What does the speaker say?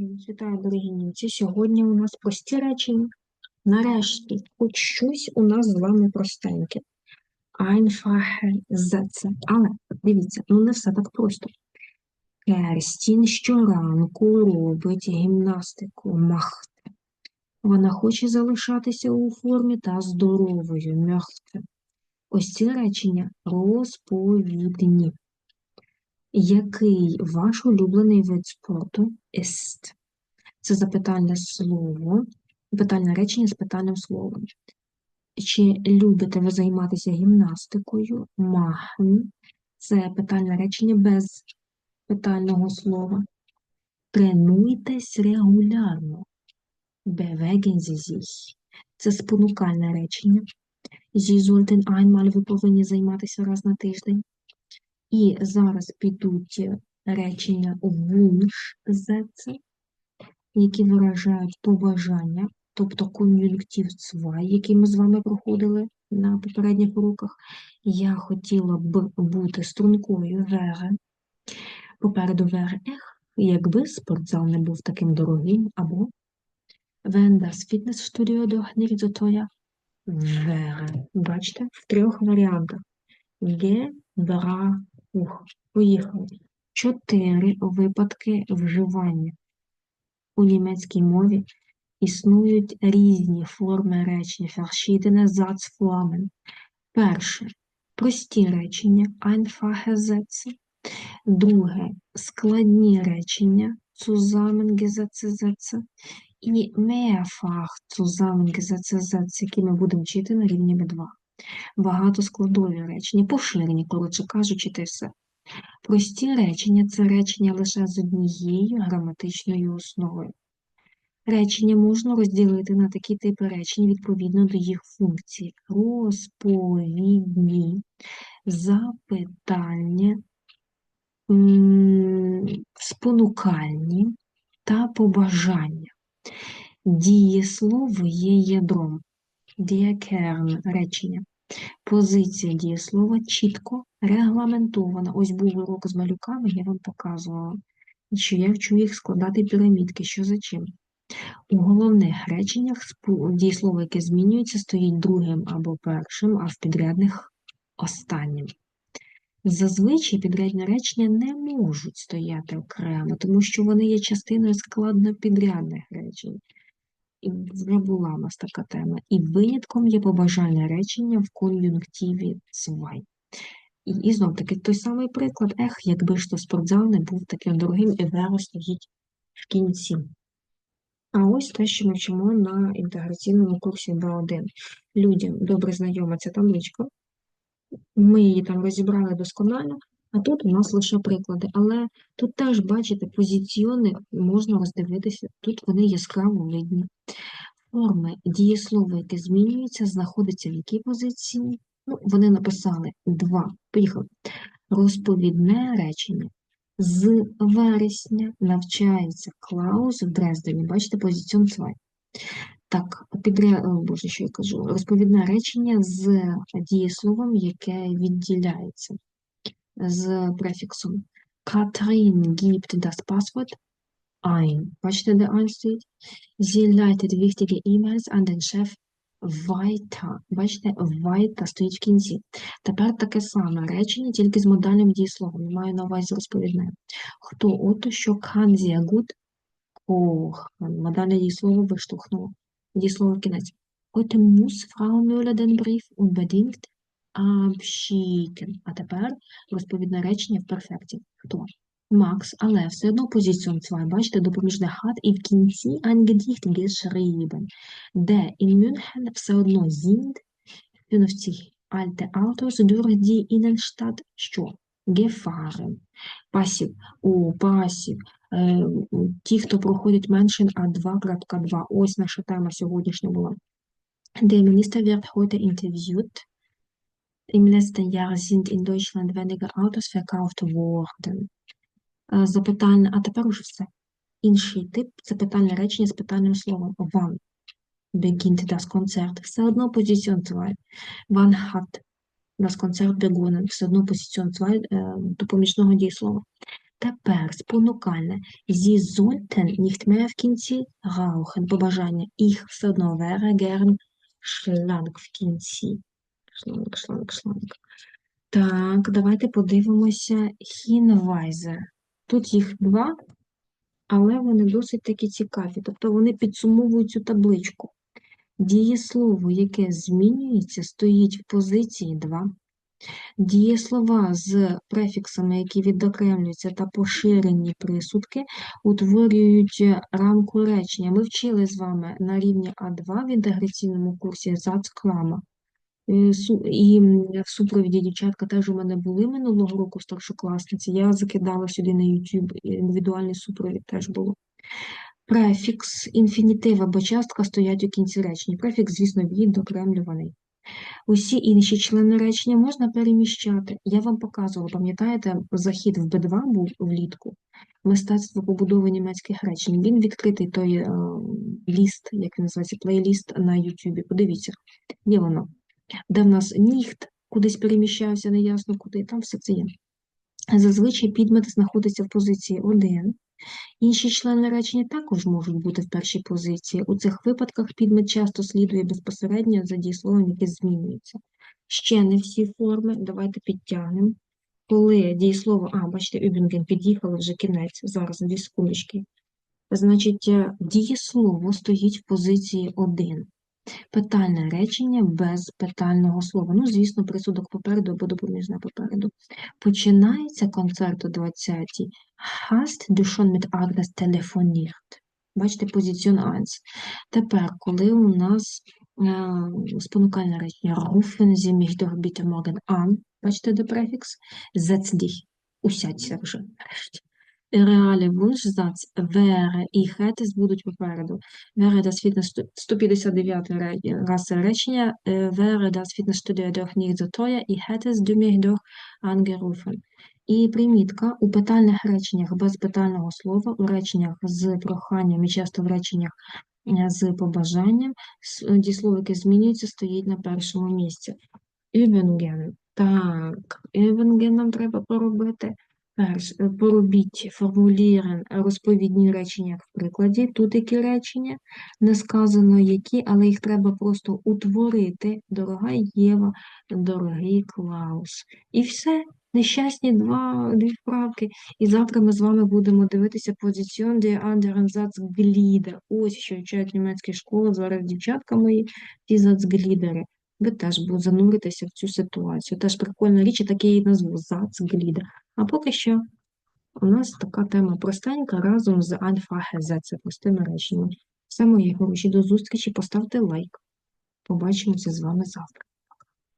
Вітаю, дорогі німці. Сьогодні у нас прості речення. Нарешті, хоч щось у нас з вами простеньке. Einfache Sätze. Але, дивіться, ну не все так просто. Керстін щоранку робить гімнастику. Махте. Вона хоче залишатися у формі та здоровою. Мьохте. Ось ці речення розповідні. Який ваш улюблений вид спорту ist? Це запитальне слово, питальне речення з питальним словом. Чи любите ви займатися гімнастикою? Machen – це питальне речення без питального слова. Тренуйтесь регулярно. Bewegen Sie sich. Це спонукальне речення. Sie sollten einmal, ви повинні займатися раз на тиждень. І зараз підуть речення Wunschsätze, які виражають побажання, тобто кон'юнктив цвай, який ми з вами проходили на попередніх уроках. Я хотіла б бути стрункою вере. Попереду вере ех, якби спортзал не був таким дорогим, або Fitnessstudio doch nicht so teuer wäre. Бачите, в трьох варіантах. Ге, бра, Поїхали. Чотири випадки вживання. У німецькій мові існують різні форми речення, verschiedene Satzformen. Перше прості речення, einfache Sätze. Друге складні речення, zusammengesetzte Sätze. І mehrfach zusammengesetzte Sätze, які ми будемо вчити на рівні B2. Багатоскладові речення, поширені, коротше кажучи, те все. Прості речення це речення лише з однією граматичною основою. Речення можна розділити на такі типи речень відповідно до їх функцій: розповідні, запитальні, спонукальні та побажання. Дієслово є ядром, дієкерн речення. Позиція дієслова чітко регламентована. Ось був урок з малюками, я вам показувала, що я вчу їх складати пірамідки, що за чим. У головних реченнях дієслово, яке змінюється, стоїть другим або першим, а в підрядних останнім. Зазвичай підрядні речення не можуть стояти окремо, тому що вони є частиною складнопідрядних речень. І вже була у нас така тема. І винятком є побажальне речення в кон'юнктиві цвай. І, і знов таки той самий приклад, ех, якби ж то спортзал не був таким дорогим і веро стоїть в кінці. А ось те, що ми вчимо на інтеграційному курсі Б1. Людям добре знайома ця табличка. Ми її там розібрали досконально, а тут у нас лише приклади. Але тут теж, бачите, позиціони можна роздивитися, тут вони яскраво видні. Форми дієслова, яке змінюється, знаходиться в якій позиції? Ну, Вони написали два. Поїхали. Розповідне речення. З вересня навчається Клаус в Дрездені. Бачите, позиціон 2. Так, підря... О, Боже, що я кажу? Розповідне речення з дієсловом, яке відділяється з префіксом. Katrin gibt das Passwort ein. Бачите, де ein стоїть? Sie leitet wichtige E-Mails an den Chef weiter. Бачите, weiter стоїть в кінці. Тепер таке саме речення, тільки з модальним дієсловом. Маю на увазі розповідне. Хто ото, що kann sehr gut kochen. Модальне дієслово виштовхнуло. Дієслово в кінець. Heute muss Frau Müller den Brief unbedingt abschicken. А тепер розповідне речення в перфекті. Хто? Макс, але все одно позицію 2, бачите, допоміжне хат і в кінці ein Gedicht geschrieben. Де in München все одно sind 50 alte Autos durch die Innenstadt що? Gefahren. Пасів. У пасів. Е, ті, хто проходять менше А2.2. Ось наша тема сьогоднішня була. Der Minister wird heute interviewt. Im letzten Jahr sind in Deutschland weniger Autos verkauft worden. Запитання, а тепер уже все. Інший тип це питальне речення з питальним словом wann beginnt das Konzert. Все одно позиціон 2. Wann hat das Konzert begonnen. Все одно позиціон 2 допоміжного дієслова. Тепер спонукальне. Sie sollten nicht в кінці rauchen. Побажання. Ich все одно wäre gern schlank в кінці. Schlank, schlank, schlank. Так, давайте подивимося Hinweise. Тут їх два, але вони досить таки цікаві. Тобто вони підсумовують цю табличку. Дієслово, яке змінюється, стоїть в позиції 2. Дієслова з префіксами, які відокремлюються та поширені присудки, утворюють рамку речення. Ми вчили з вами на рівні А2 в інтеграційному курсі «Зацклама». Е, І в супровіді дівчатка теж у мене були минулого року старшокласниці. Я закидала сюди на YouTube індивідуальний супровід теж було. Префікс, інфінітив або частка стоять у кінці речення. Префікс, звісно, відокремлюваний. Усі інші члени речення можна переміщати. Я вам показувала, пам'ятаєте, захід в Б2 був влітку. Мистецтво побудови німецьких речень. Він відкритий той е, ліст, як він називається, плейліст на Ютубі. Подивіться, є воно. Де в нас ніхт кудись переміщався, неясно куди, там все це є. Зазвичай підмет знаходиться в позиції 1. Інші члени речення також можуть бути в першій позиції. У цих випадках підмет часто слідує безпосередньо за дієсловом, яке змінюється. Ще не всі форми, давайте підтягнемо. Коли дієслово, а, бачите, Übungen під'їхали вже кінець, зараз дві секундочки. Значить, е, дієслово стоїть в позиції 1. Питальне речення без питального слова. Ну, звісно, присудок попереду або допоміжне попереду. Починається концерт о 20-й. Hast du schon mit Agnes telefoniert? Бачите, позиціон 1. Тепер, коли у нас е, спонукальне речення Rufen Sie mich doch bitte morgen an. Бачите, де префікс? Setz dich. Усядься вже, нарешті. Реалі Wunschsatz wäre і hättest будуть попереду. Wäre das Fitness 159 ре- раз речення е, wäre das Fitnessstudio doch nicht so teuer і hättest du mich doch. І примітка у питальних реченнях без питального слова, у реченнях з проханням і часто в реченнях е, з побажанням яке змінюється, стоїть на першому місці. Übungen. Так, Übungen нам треба поробити. Перш, е, поробіть формулірен розповідні речення в прикладі. Тут які речення, не сказано які, але їх треба просто утворити. Дорога Єва, дорогий Клаус. І все. Нещасні два, дві вправки. І завтра ми з вами будемо дивитися позиціон де Satzglieder. Ось що вчать німецькі школи, зараз дівчатка мої, ті Satzglieder. Ви теж будете зануритися в цю ситуацію. Теж прикольна річ, і так я її назву Satzglieder. А поки що у нас така тема простенька разом з альфа ГЗ, це простими реченнями. Все, мої хороші, до зустрічі, поставте лайк. Побачимося з вами завтра.